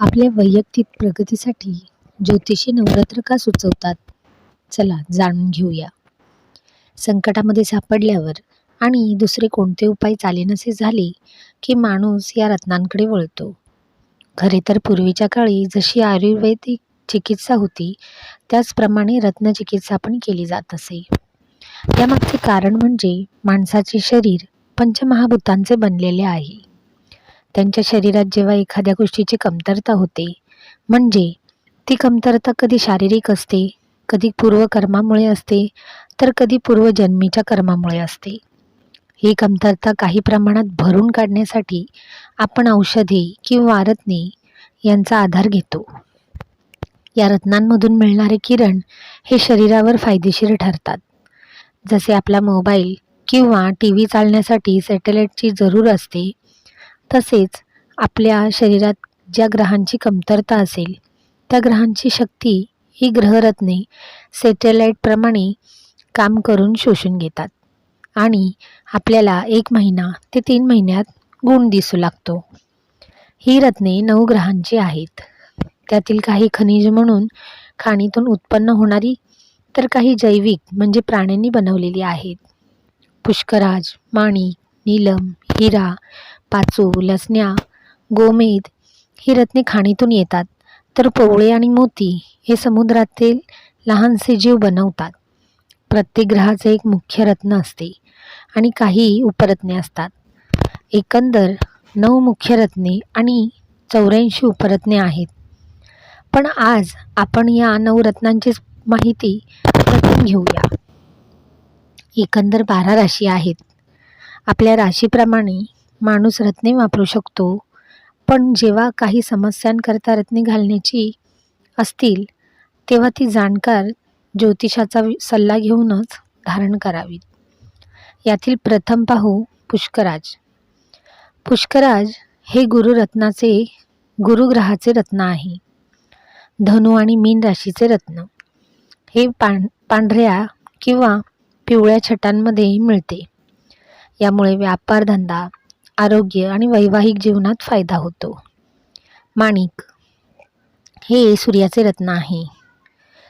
आपल्या वैयक्तिक प्रगतीसाठी ज्योतिषी नवरात्र का सुचवतात? चला जाणून घेऊया. संकटामध्ये सापडल्यावर आणि दुसरे कोणते उपाय चालेनसे झाले की माणूस या रत्नांकडे वळतो? खरे तर पूर्वीच्या काळी जशी आयुर्वेदिक चिकित्सा होती त्याचप्रमाणे रत्नचिकित्सा पण केली जात असे. यामागचे कारण म्हणजे माणसाचे शरीर पंचमहाभूतांचे बनलेले आहे. त्यांच्या शरीरात जेव्हा एखाद्या गोष्टीची कमतरता होते म्हणजे ती कमतरता कधी शारीरिक असते कधी पूर्वकर्मामुळे असते तर कधी पूर्वजन्मीच्या कर्मामुळे असते. ही कमतरता काही प्रमाणात भरून काढण्यासाठी आपण औषधे किंवा रत्ने यांचा आधार घेतो. या रत्नांमधून मिळणारे किरण हे शरीरावर फायदेशीर ठरतात. जसे आपला मोबाईल किंवा टी व्ही चालण्यासाठी सॅटेलाईटची जरूर असते तसेच आपल्या शरीरात ज्या ग्रहांची कमतरता असेल त्या ग्रहांची शक्ती ही ग्रहरत्ने सॅटेलाईटप्रमाणे काम करून शोषून घेतात. आणि आपल्याला एक महिना ते तीन महिन्यात गुण दिसू लागतो. ही रत्ने नऊ ग्रहांची आहेत. त्यातील काही खनिज म्हणून खाणीतून उत्पन्न होणारी तर काही जैविक म्हणजे प्राण्यांनी बनवलेली आहेत. पुष्कराज माणिक नीलम हिरा पाचू लसण्या गोमेद ही रत्ने खाणीतून येतात. तर पोवळे आणि मोती हे समुद्रातील लहानसे जीव बनवतात. प्रत्येक ग्रहाचे एक मुख्य रत्न असते आणि काही उपरत्ने असतात. एकंदर नऊ मुख्य रत्ने आणि चौऱ्याऐंशी उपरत्ने आहेत. पण आज आपण या नऊ रत्नांची माहिती प्रथम घेऊया. एकंदर बारा राशी आहेत. आपल्या राशीप्रमाणे माणूस रत्ने वापरू शकतो. पण जेव्हा काही समस्यांकरता रत्ने घालण्याची असतील तेव्हा ती जाणकार ज्योतिषाचा सल्ला घेऊनच धारण करावीत यातील प्रथम पाहू पुष्कराज. पुष्कराज हे गुरुरत्नाचे गुरुग्रहाचे रत्न आहे. धनु आणि मीन राशीचे रत्न. हे पां पांढऱ्या किंवा पिवळ्या छटांमध्ये मिळते. यामुळे व्यापारधंदा आरोग्य आणि वैवाहिक जीवनात फायदा होतो. माणिक हे सूर्याचे रत्न आहे.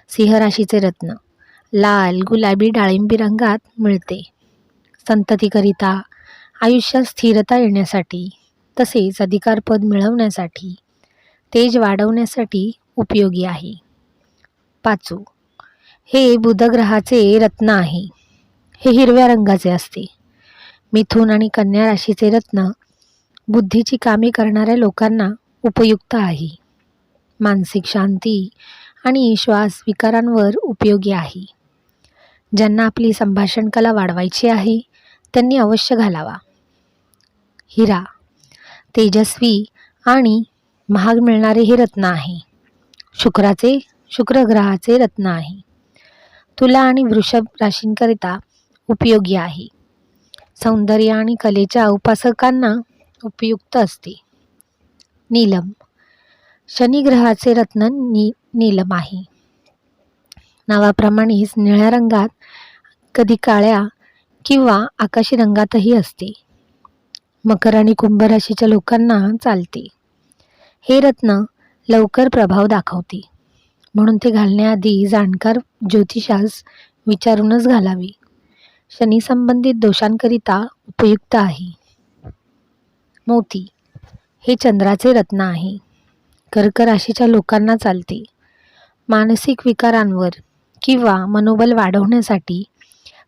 सिंह राशीचे रत्न लाल गुलाबी डाळिंबी रंगात मिळते. संततीकरिता आयुष्यात स्थिरता येण्यासाठी तसेच अधिकारपद मिळवण्यासाठी तेज वाढवण्यासाठी उपयोगी आहे. पाचू हे बुधग्रहाचे रत्न आहे. हे हिरव्या रंगाचे असते. मिथुन आणि कन्या राशीचे रत्न बुद्धीची कामे करणाऱ्या लोकांना उपयुक्त आहे. मानसिक शांती आणि श्वास विकारांवर उपयोगी आहे. ज्यांना आपली संभाषण कला वाढवायची आहे त्यांनी अवश्य घालावा. हिरा तेजस्वी आणि महाग मिळणारे हे रत्न आहे. शुक्राचे शुक्रग्रहाचे रत्न आहे. तुला आणि वृषभ राशींकरिता उपयोगी आहे. सौंदर्य आणि कलेच्या उपासकांना उपयुक्त असते. नीलम. शनिग्रहाचे रत्न नी नीलम आहे. नावाप्रमाणेच निळ्या रंगात कधी काळ्या किंवा आकाशी रंगातही असते. मकर आणि कुंभ राशीच्या लोकांना चालते. हे रत्न लवकर प्रभाव दाखवते. म्हणून ते घालण्याआधी जाणकार ज्योतिषास विचारूनच घालावे. शनी संबंधित दोषांकरिता उपयुक्त आहे. मोती हे चंद्राचे रत्न आहे. कर्क राशीच्या लोकांना चालते. मानसिक विकारांवर किंवा मनोबल वाढवण्यासाठी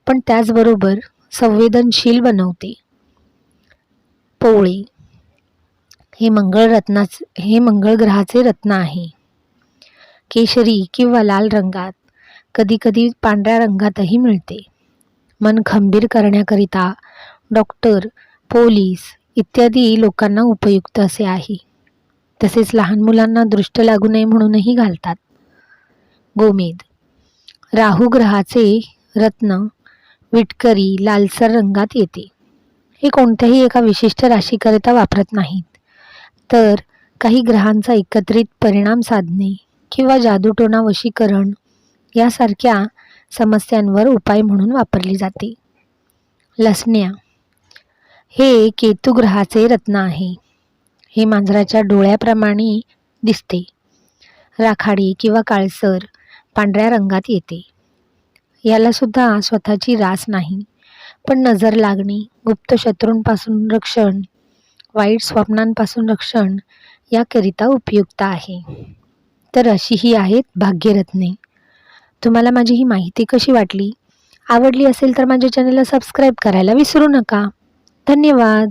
पण त्याचबरोबर संवेदनशील बनवते. पोळे हे मंगळ रत्नाच हे मंगळ ग्रहाचे रत्न आहे. केशरी किंवा लाल रंगात कधीकधी पांढऱ्या रंगातही मिळते. मन खंबीर करण्याकरिता डॉक्टर पोलीस इत्यादी लोकांना उपयुक्त असे आहे. तसेच लहान मुलांना दृष्ट लागू नये म्हणूनही घालतात. गोमेद. राहू ग्रहाचे रत्न विटकरी लालसर रंगात येते. हे कोणत्याही एका विशिष्ट राशीकरिता वापरत नाहीत. तर काही ग्रहांचा एकत्रित परिणाम साधणे किंवा जादूटोणा वशीकरण यासारख्या समस्यांवर उपाय म्हणून वापरली जाते. लसण्या. हे केतू ग्रहाचे रत्न आहे. हे मांजराच्या डोळ्याप्रमाणे दिसते. राखाडी किंवा काळसर पांढऱ्या रंगात येते. यालासुद्धा स्वतःची रास नाही. पण नजर लागणे गुप्त शत्रूंपासून रक्षण वाईट स्वप्नांपासून रक्षण याकरिता उपयुक्त आहे. तर अशी ही आहेत भाग्यरत्ने. तुम्हाला माझी ही माहिती कशी वाटली? आवडली असेल तर माझ्या चॅनलला सबस्क्राईब करायला विसरू नका. धन्यवाद.